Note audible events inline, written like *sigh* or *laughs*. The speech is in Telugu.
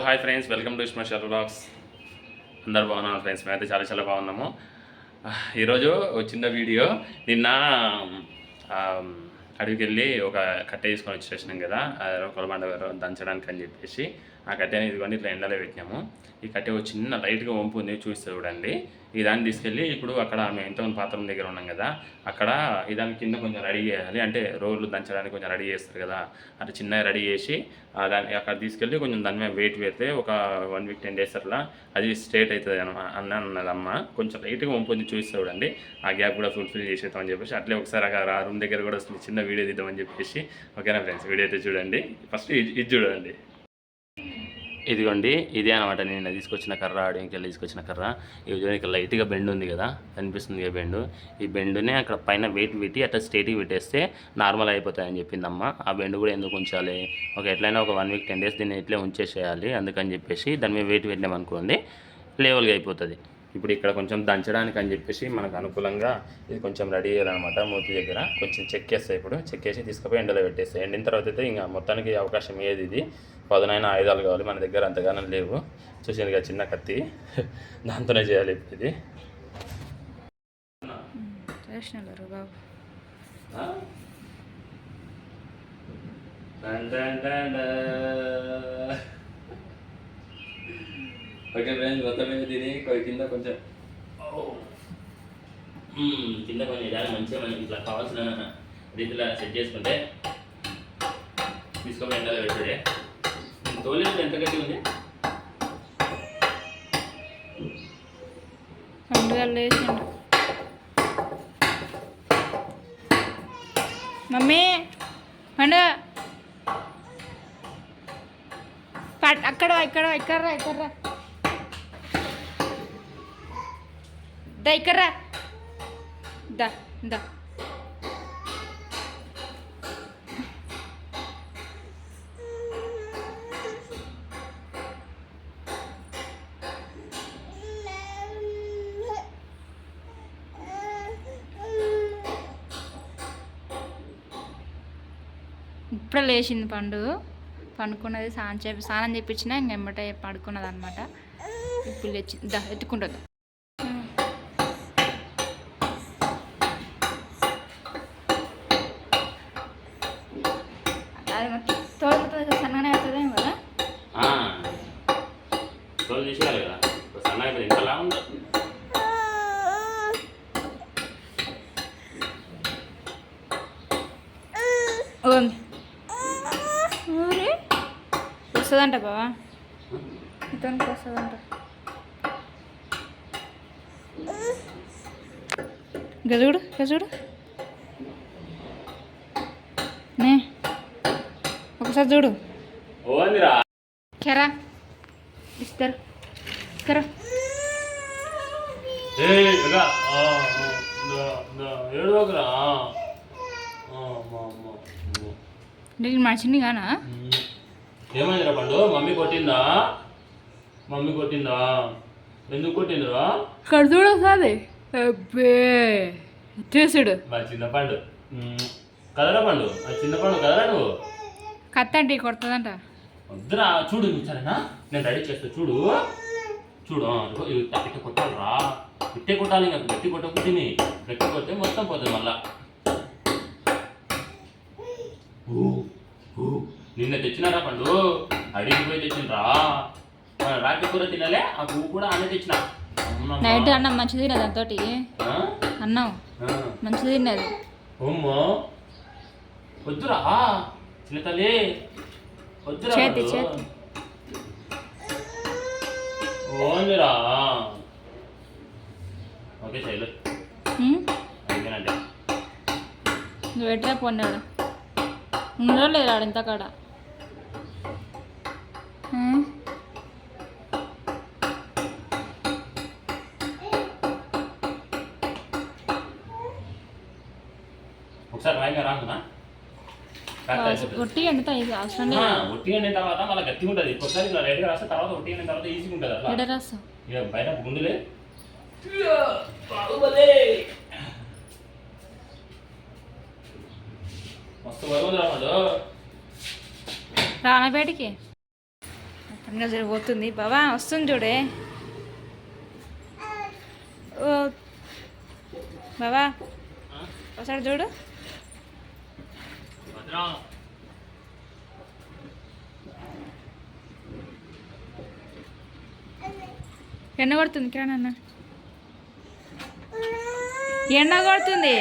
Hi friends welcome to special blogs అందరు బాగున్నాను ఫ్రెండ్స్ మేమైతే చాలా చాలా బాగున్నాము. ఈరోజు చిన్న వీడియో. నిన్న అడవికి వెళ్ళి ఒక కట్ట తీసుకొని వచ్చేసినాం కదా. కొలబండ దంచడానికి అని చెప్పేసి. ఆ కట్టెని ఇదిగోండి ఇట్లా ఎండలో పెట్టినాము. ఈ కట్టె ఒక చిన్న లైట్గా వంపు ఉంది చూస్తే చూడండి. ఈ దాన్ని తీసుకెళ్ళి ఇప్పుడు అక్కడ మేము ఇంతమంది పాత్రం దగ్గర ఉన్నాం కదా అక్కడ ఈ దాని కింద కొంచెం రెడీ చేయాలి. అంటే రోడ్లు దంచడానికి కొంచెం రెడీ చేస్తారు కదా అట్లా చిన్నగా రెడీ చేసి దాన్ని అక్కడ తీసుకెళ్ళి కొంచెం దాని మీద వెయిట్ పెడితే ఒక వన్ వీక్ టెన్ డేస్ అట్లా అది స్ట్రేట్ అవుతుంది అన్న అన్నదమ్మ. కొంచెం లైట్గా వంపుంది చూస్తే చూడండి. ఆ గ్యాప్ కూడా ఫుల్ఫిల్ చేసేద్దామని చెప్పేసి అట్లే ఒకసారి అక్కడ రూమ్ దగ్గర కూడా చిన్న వీడియో తీద్దామని చెప్పేసి. ఓకేనా ఫ్రెండ్స్? వీడియో అయితే చూడండి. ఫస్ట్ ఇది ఇది చూడండి. ఇదిగోండి ఇదే అనమాట నేను తీసుకొచ్చిన కర్ర ఆడియోకి తీసుకొచ్చిన కర్ర. ఈ ఇక్కడ లైట్గా బెండ్ ఉంది కదా కనిపిస్తుంది కదా బెండు. ఈ బెండునే అక్కడ పైన వెయిట్ పెట్టి అట్లా స్ట్రేట్గా పెట్టేస్తే నార్మల్ అయిపోతాయని చెప్పిందమ్మ. ఆ బెండ్ కూడా ఎందుకు ఉంచాలి? ఒక ఎట్లయినా ఒక వన్ వీక్ టెన్ డేస్ దీన్ని ఇట్లే ఉంచేసేయాలి అందుకని చెప్పేసి దాని మీద వెయిట్ పెట్టామనుకోండి లేవల్గా అయిపోతుంది. ఇప్పుడు ఇక్కడ కొంచెం దంచడానికి అని చెప్పేసి మనకు అనుకూలంగా ఇది కొంచెం రెడీ చేయాలన్నమాట మూతి దగ్గర. కొంచెం చెక్కేస్తాయి ఇప్పుడు. చెక్కేసి తీసుకుపోయి ఎండలో పెట్టేస్తాయి ఎండిన తర్వాత అయితే ఇంకా మొత్తానికి అవకాశం ఏది ఇది? పదునైన ఆయుధాలు కావాలి. మన దగ్గర అంతగానం లేవు. కదా చిన్న కత్తి. *laughs* దాంతోనే చేయాలి ఇది. బాబు. ఓకే ఫ్రెండ్స్ మొత్తం మీద తిని కింద కొంచెం కింద కొంచెం ఇదాలి మంచిగా మనకి ఇట్లా కావాల్సిన రీతిలో సెట్ చేసుకుంటే తీసుకోపోయి ఎండలో పెట్టాడే తోలేదు ఎంత గట్టి ఉంది? మమ్మీ పట్ అక్కడ ఇక్కడ ఇక్కడ ఇక్కడ దా ఇక్కడ దా దా. ఇప్పుడే లేచింది పండు. పండుకున్నది స్నానం చేపి స్నానం చేయించిన ఇంక ఎమ్మటే పడుకున్నది అనమాట ఇప్పుడు లేచి దా ఎత్తుకుంటుంది అది మొత్తం తోలుతుంది సన్నగానే అవుతుంది కదా ఆ. తోలు తీసేయాలి కదా ఇప్పుడు సన్నగా అయిపోయింది ఇంతలా ఉందో వస్తుందంట బావా ఇతనికి వస్తుందంట గజుడు గజుడు నే ఒకసారి చూడు ఓందిరా కెరా ఇస్తారు ఇస్తారు ఏయ్ ఇక ఆ, ఆ, దా, దా, ఏడవకురా ఆ, అమ్మా, అమ్మా, అమ్మా. నీకు మనిషిని కానా. ఏమైందిరా పండు మమ్మీ కొట్టిందా మమ్మీ కొట్టిందా ఎందుకు కొట్టిందిరా ఇక్కడ చూడు ఒకసారి అబ్బే చూసుడు మా చిన్న పండు. కదరా పండు ఆ చిన్న పండు కదరా నువ్వు కత్త అంటే కొడుతుందంట వద్దురా చూడు నువ్వు సరేనా? నేను రెడీ చేస్తా చూడు. చూడు ఇది ఇట్ట కొట్టాలిరా. ఇట్టే కొట్టాలి ఇంకా గట్టి కొట్టకుంటుంది గట్టి కొడితే మొత్తం పోతుంది మళ్ళా. నిన్న తెచ్చినారా పండు? అడిగి పోయి తెచ్చిండ్రా. ఆ, రాత్రి కూర తినలే ఆ పువ్వు కూడా అన్నీ తెచ్చిన. నైట్ అన్నం మంచిది తిన్నది దాంతోటి? అన్నం. మంచిది తిన్నది అమ్మో వద్దురా. చిన్న తల్లి. చేతి. చేతి. ఓన్లిరా? ఓకే నువ్వు ఎట్లా పొన్నాడు ఉండో లేదు ఆడ ఇంత కాడ ఉం? ఒకసారి రాయిగా ఒట్టి ఎండుతా ఇది అవసరం లేదు. ఒట్టి అయిన తర్వాత మళ్ళీ గట్టిగా ఉంటుంది. ఒకసారి ఇలా లైట్గా రాస్తే తర్వాత ఒట్టి అయిన తర్వాత ఈజీగా ఉంటుంది అట్లా. ఎడ రాస్తావు. ఇక బయట గుండులే బాహుబలి. మస్తు బరువు రామడు రానబేటికి ఇంకా సరే పోతుంది. బావా వస్తుంది చూడే. ఓ. బావా ఒకసారి చూడు. భద్రం ఎండ కొడుతుంది కిరణ్ అన్న. ఎండ కొడుతుంది